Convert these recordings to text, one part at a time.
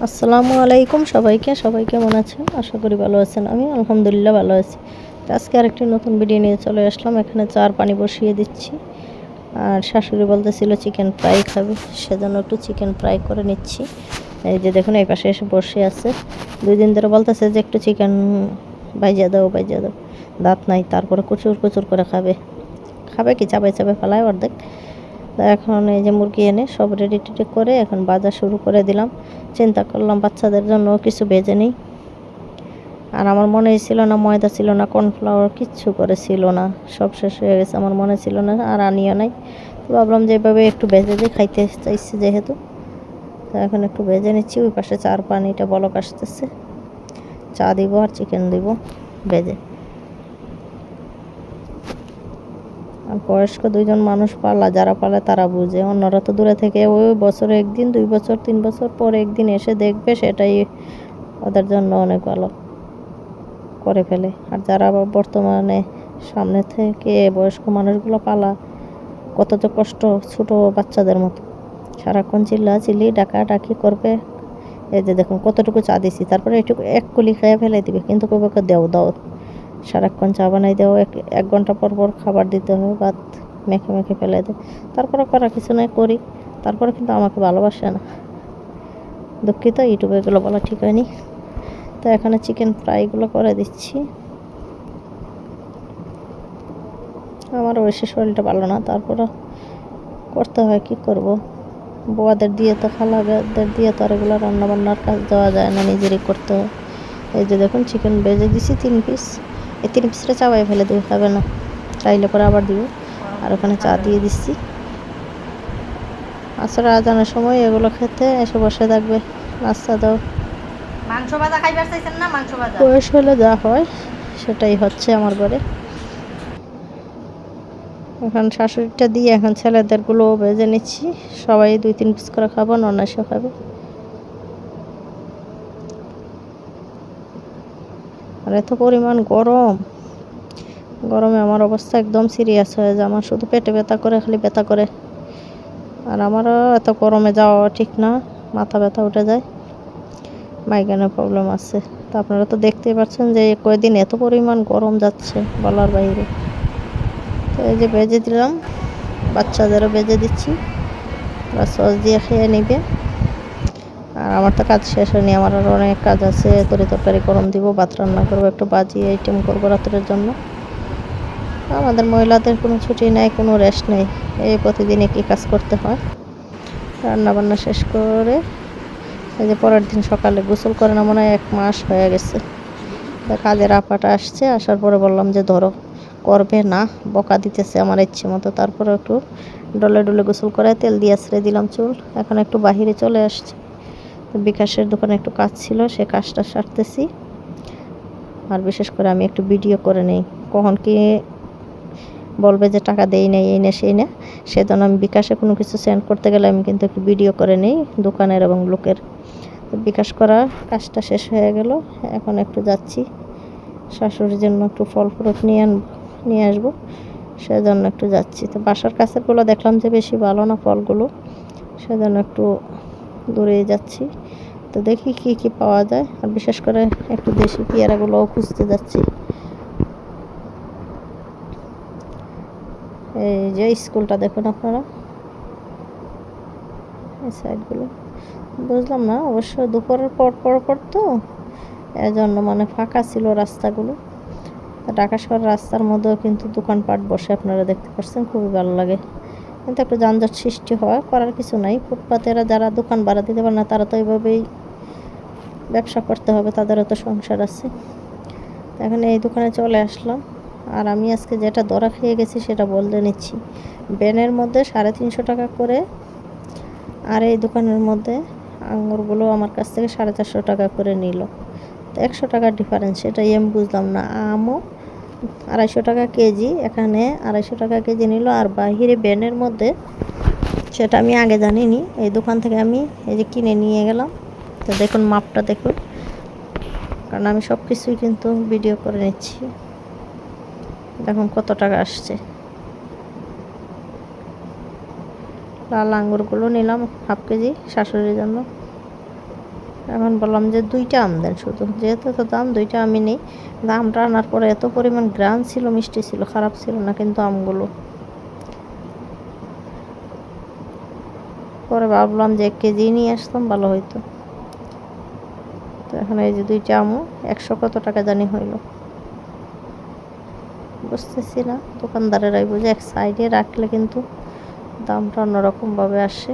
আসসালামু আলাইকুম সবাইকে। সবাই কেমন আছেন? আশা করি ভালো আছেন। আমি আলহামদুলিল্লাহ ভালো আছি। আজকে আরেকটি নতুন ভিডিও নিয়ে চলে আসলাম। এখানে চার পানি বসিয়ে দিচ্ছি। আর শাশুড়ি বলতেছিল চিকেন ফ্রাই খাবে। সেজন্য একটু চিকেন ফ্রাই করে নিচ্ছি। এই যে দেখুন, এই পাশে এসে বসে আছে। দুই দিন ধরে বলতেছে যে একটু চিকেন ভাইজা দাও ভাইজা দাও। দাঁত নাই, তারপরে কুচুর কুচুর করে খাবে। খাবে কি? চাবাই চাবাই ফেলায় অর্ধেক। এখন এই যে মুরগি এনে সব রেডি টেডি করে এখন বাজার শুরু করে দিলাম। চিন্তা করলাম বাচ্চাদের জন্য কিছু ভেজে নিই। আর আমার মনেই ছিল না, ময়দা ছিল না কর্নফ্লাওয়ার কিচ্ছু করে ছিল না। সব শেষ হয়ে গেছে, আমার মনে ছিল না, আর আনিও নাই। তো ভাবলাম যে এভাবে একটু ভেজে দিয়ে খাইতে চাইছি যেহেতু। তো এখন একটু ভেজে নিচ্ছি, ওই পাশে চার পানিটা বলক আসতেছে। চা দিব আর চিকেন দিব ভেজে আর বয়স্ক দুইজন মানুষ পালা, যারা পালে তারা বুঝে। অন্যরা তো দূরে থেকে ওই বছরে একদিন, দুই বছর, তিন বছর পর একদিন এসে দেখবে সেটাই ওদের জন্য অনেক ভালো করে ফেলে। আর যারা বর্তমানে সামনে থেকে বয়স্ক মানুষগুলো পালা, কত যে কষ্ট ছোটো বাচ্চাদের মতো। সারাক্ষণ চিল্লা চিল্লি ডাকা ডাকি করবে। এই যে দেখুন, কতটুকু চা দিছি, তারপরে একটু এক কুলি খেয়ে ফেলে দিবে, কিন্তু কবে দেও, দাও। সারাক্ষণ চা বানাই দেওয়া, এক এক ঘণ্টা পর পর খাবার দিতে হয়, ভাত মেখে মেখে ফেলে দেয়। তারপরে করা কিছু নয় করি। তারপরে কিন্তু আমাকে ভালোবাসে না। দুঃখিত, ইউটিউবে এগুলো বলা ঠিক হয়নি। তো এখানে চিকেন ফ্রাইগুলো করে দিচ্ছি। আমারও বেশি শরীরটা ভালো না তারপরে করতে হয়, কি করব? বোয়াদের দিয়ে তো খালাদের দিয়ে তো আর এগুলো রান্নাবান্নার কাজ দেওয়া যায় না, নিজেরই করতে হয়। এই যে দেখুন, চিকেন বেজে দিছি তিন পিস এই তিন পিসটা চাবাই ফেলে দিবে খাবে না। চাইলে পরে আবার দিব। আর ওখানে চা দিয়ে দিচ্ছি। আসলে আজানের সময় এগুলো খেতে এসে বসে থাকবে। নাস্তা দাও। মাংস ভাজা খাইবার চাইছেন না মাংস ভাজা? বয়স হলে যা হয় সেটাই হচ্ছে আমার ঘরে। এখন শাশুড়িটা দিয়ে এখন ছেলেদেরগুলো ভেজে নিচ্ছি। সবাই দুই তিন পিস করে খাব ননাসে খাবে। আর এত পরিমাণ গরম। গরমে আমার অবস্থা একদম সিরিয়াস হয়ে যায়। আমার শুধু পেটে ব্যথা করে, খালি ব্যথা করে। আর আমারও এত গরমে যাওয়া ঠিক না, মাথা ব্যথা উঠে যায়। মাইগ্রেনের প্রবলেম আছে। তো আপনারা তো দেখতেই পাচ্ছেন যে কয়েকদিন এত পরিমাণ গরম যাচ্ছে বলার বাইরে। তো এই যে বেজে দিলাম, বাচ্চাদেরও বেজে দিচ্ছি। সস দিয়ে খেয়ে নিবে। আর আমার তো কাজ শেষ হয়নি, আমার আরও অনেক কাজ আছে, তরি তরকারি গরম দিব, ভাত রান্না করব, একটু বাজি আইটেম করব রাত্রের জন্য। আমাদের মহিলাদের কোনো ছুটি নেই, কোনো রেস্ট নেই, এই প্রতিদিন একই কাজ করতে হয়। রান্না বান্না শেষ করে, এই যে পরের দিন সকালে গোসল করে না, মনে হয় এক মাস হয়ে গেছে। কাজের আপাটা আসছে, আসার পরে বললাম যে ধরো, করবে না, বকা দিতেছে আমার ইচ্ছে মতো। তারপরে একটু ডলে ডলে গোসল করে তেল দিয়ে আশ্রে দিলাম চুল, এখন একটু বাহিরে চলে আসছে। তো বিকাশের দোকানে একটু কাজ ছিল, সে কাজটা সারতেছি। আর বিশেষ করে আমি একটু ভিডিও করে নেই। কখন কি বলবে যে টাকা দেই নেই, এই না, সেই না। সেজন্য আমি বিকাশে কোনো কিছু সেন্ড করতে গেলে আমি কিন্তু একটু ভিডিও করে নেই, দোকানের এবং লোকের। বিকাশ করা কাজটা শেষ হয়ে গেল। এখন একটু যাচ্ছি। শাশুড়ির জন্য একটু ফল ফ্রুট নিয়ে আন, নিয়ে আসব। সেজন্য একটু যাচ্ছি। তো বাসার কাছেরগুলো দেখলাম যে বেশি ভালো না ফলগুলো। সেজন্য একটু দূরে যাচ্ছি। তো দেখি কি কি পাওয়া যায়। আর বিশেষ করে একটু দেশি পেয়ারাগুলোও খুঁজতে যাচ্ছি। এই যে স্কুলটা দেখুন আপনারা। এই সাইডগুলো। বুঝলাম না, অবশ্য দুপুরের পর পর পর তো। এজন্য মানে ফাঁকা ছিল রাস্তাগুলো। ঢাকা শহর রাস্তার মধ্যেও কিন্তু দোকানপাট বসে আপনারা দেখতে পাচ্ছেন, খুবই ভালো লাগে। কিন্তু একটু যানজট সৃষ্টি হয় করার কিছু নাই। ফুটপাতেরা যারা দোকান ভাড়া দিতে পারে না, তারা তো এইভাবেই ব্যবসা করতে হবে, তাদেরও তো সংসার আছে। এখন এই দোকানে চলে আসলাম। আর আমি আজকে যেটা দরা খেয়ে গেছি সেটা বলতে নিচ্ছি। ব্যানের মধ্যে সাড়ে তিনশো টাকা করে আর এই দোকানের মধ্যে আঙুরগুলো আমার কাছ থেকে সাড়ে চারশো টাকা করে নিল। তো একশো টাকার ডিফারেন্স সেটাই আমি বুঝলাম না। আমও আড়াইশো টাকা কেজি, এখানে আড়াইশো টাকা কেজি নিল। আর বাহিরে ব্যানের মধ্যে, সেটা আমি আগে জানিনি, এই দোকান থেকে আমি এই যে কিনে নিয়ে গেলাম। তো দেখুন মাপটা দেখুন, কারণ আমি সব কিছুই কিন্তু ভিডিও করে নিচ্ছি। দেখুন কত টাকা আসছে। লাল আঙ্গুরগুলো নিলাম, হাফ কেজি, শাশুড়ির জন্য। এখন বললাম যে দুইটা আম দেন শুধু। যেহেতু তো দাম, দুইটা আমি নেই। দামটা আনার পরে এত পরিমাণ গ্রান ছিল, মিষ্টি ছিল, খারাপ ছিল না কিন্তু আমগুলো। পরে ভাবলাম যে এক কেজি নিয়ে আসতাম, ভালো হইতো। তো এখন এই যে দুইটা আমও, একশো কত টাকা জানি হইল। বুঝতেছি না, দোকানদারেরাই বুঝে, এক সাইডে রাখলে কিন্তু দামটা অন্যরকমভাবে আসে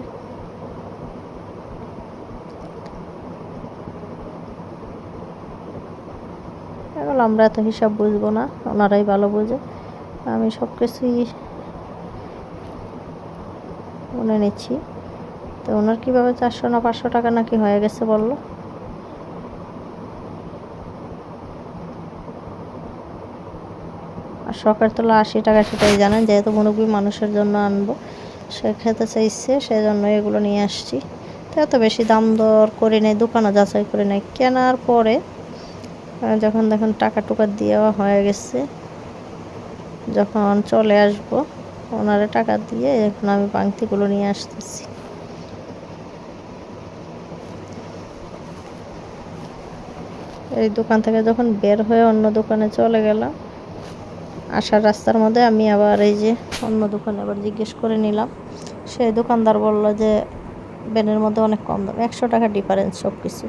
এগুলো আমরা এত হিসাব বুঝব না, ওনারাই ভালো বোঝে। আমি সব কিছুই মনে নিচ্ছি। তো ওনার কীভাবে চারশো না পাঁচশো টাকা নাকি হয়ে গেছে বলল? আর শখের তোলা আশি টাকা সেটাই জানেন, যেহেতু মুরব্বী মানুষের জন্য আনব সে খেতে চাইছে সেই জন্য এগুলো নিয়ে আসছি। তো এত বেশি দাম দর করে নাই, দোকানও যাচাই করে নাই। কেনার পরে যখন দেখুন টাকা টুকা দেওয়া হয়ে গেছে, যখন চলে আসব, ওনারে টাকা দিয়ে এখন আমি পাংতিগুলো নিয়ে আসতেছি। এই দোকান থেকে যখন বের হয়ে অন্য দোকানে চলে গেলাম, আসার রাস্তার মধ্যে আমি আবার এই যে অন্য দোকানে আবার জিজ্ঞেস করে নিলাম। সেই দোকানদার বলল যে, বেনের মধ্যে অনেক কম দাম, একশো টাকা ডিফারেন্স সব কিছু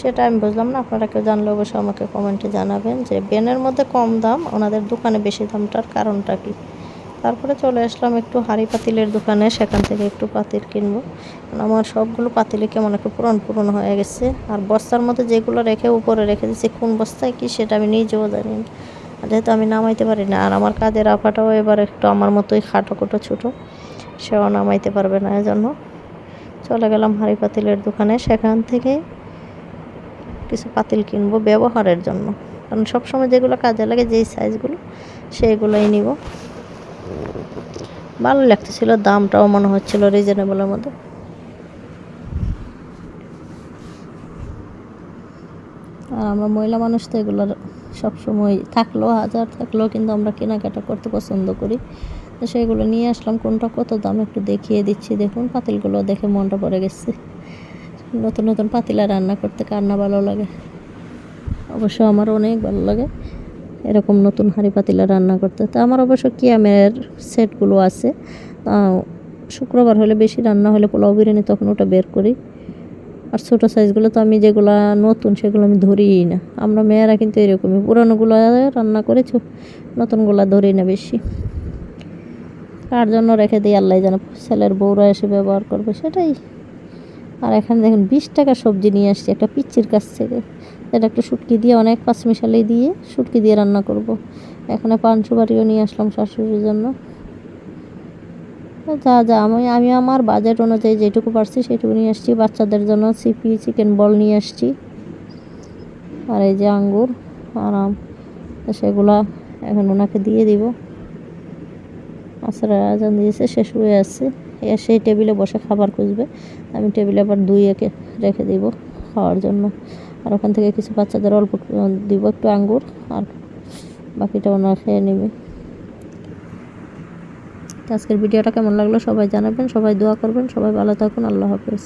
সেটা আমি বুঝলাম না। আপনারা কেউ জানলে অবশ্যই আমাকে কমেন্টে জানাবেন যে বেনের মধ্যে কম দাম, ওনাদের দোকানে বেশি দামটার কারণটা কি? তারপরে চলে আসলাম একটু হাঁড়ি পাতিলের দোকানে, সেখান থেকে একটু পাতিল কিনবো। আমার সবগুলো পাতিলে কেমন একটু পুরন পুরন হয়ে গেছে। আর বস্তার মধ্যে যেগুলো রেখে উপরে রেখে দিচ্ছি কোন বস্তায় কি সেটা আমি নিজেও জানি যেহেতু আমি নামাইতে পারি না, আর আমার কাজের আফাটাও এবার একটু আমার মতোই খাটো কোটো ছোটো, সেও নামাইতে পারবে না এজন্য। চলে গেলাম হাঁড়ি পাতিলের দোকানে, সেখান থেকে কিছু পাতিল কিনবো ব্যবহারের জন্য। কারণ সবসময় যেগুলো কাজে লাগে, যেই সাইজগুলো সেইগুলোই নিব। ভালো লাগতেছিল, দামটাও মনে হচ্ছিল রিজনেবলের মধ্যে আর আমরা মহিলা মানুষ তো এগুলোর সবসময় থাকলেও হাজার থাকলেও কিন্তু আমরা কেনাকাটা করতে পছন্দ করি। তো সেগুলো নিয়ে আসলাম, কোনটা কত দাম একটু দেখিয়ে দিচ্ছি, দেখুন পাতিলগুলো দেখে মনটা পড়ে গেছে। নতুন নতুন পাতিলা রান্না করতে কার না ভালো লাগে। অবশ্য আমার অনেক ভালো লাগে এরকম নতুন হাঁড়ি পাতিলা রান্না করতে। তো আমার অবশ্য কিয়ামের সেটগুলো আছে। শুক্রবার হলে বেশি রান্না হলে পোলাও, বিরিয়ানি তখন ওটা বের করি। আর ছোটো সাইজগুলো তো আমি যেগুলো নতুন সেগুলো আমি ধরিই না। আমরা মেয়েরা কিন্তু এরকমই। পুরানোগুলো রান্না করেছ, নতুনগুলো ধরি না বেশি। কার জন্য রেখে দিই? আল্লাহ যেন ছেলের বউরা এসে ব্যবহার করবে, সেটাই। আর এখানে দেখুন বিশ টাকা সবজি নিয়ে আসছি, একটা পিচ্চির কাছ থেকে। এটা একটু শুটকি দিয়ে, অনেক পাঁচমিশালি দিয়ে শুটকি দিয়ে রান্না করব। এখানে পাঁচশো বাড়িও নিয়ে আসলাম শাশুড়ির জন্য। যা যা, আমি আমি আমার বাজেট অনুযায়ী যেটুকু পারছি সেটুকু নিয়ে আসছি। বাচ্চাদের জন্য সিপি, চিকেন বল নিয়ে আসছি। আর এই যে আঙ্গুর আরাম সেগুলা এখন ওনাকে দিয়ে দিব। আসলে আজান দিয়েছে সে শুয়ে আছে। এ সেই টেবিলে বসে খাবার খুঁজবে। আমি টেবিলে আবার দুই একে রেখে দিব খাওয়ার জন্য। আর ওখান থেকে কিছু বাচ্চাদের অল্প দিব একটু আঙ্গুর, আর বাকিটা ওনারা খেয়ে নেবে। আজকের ভিডিওটা কেমন লাগল সবাই জানাবেন, সবাই দোয়া করবেন, সবাই ভালো থাকুন, আল্লাহ হাফেজ।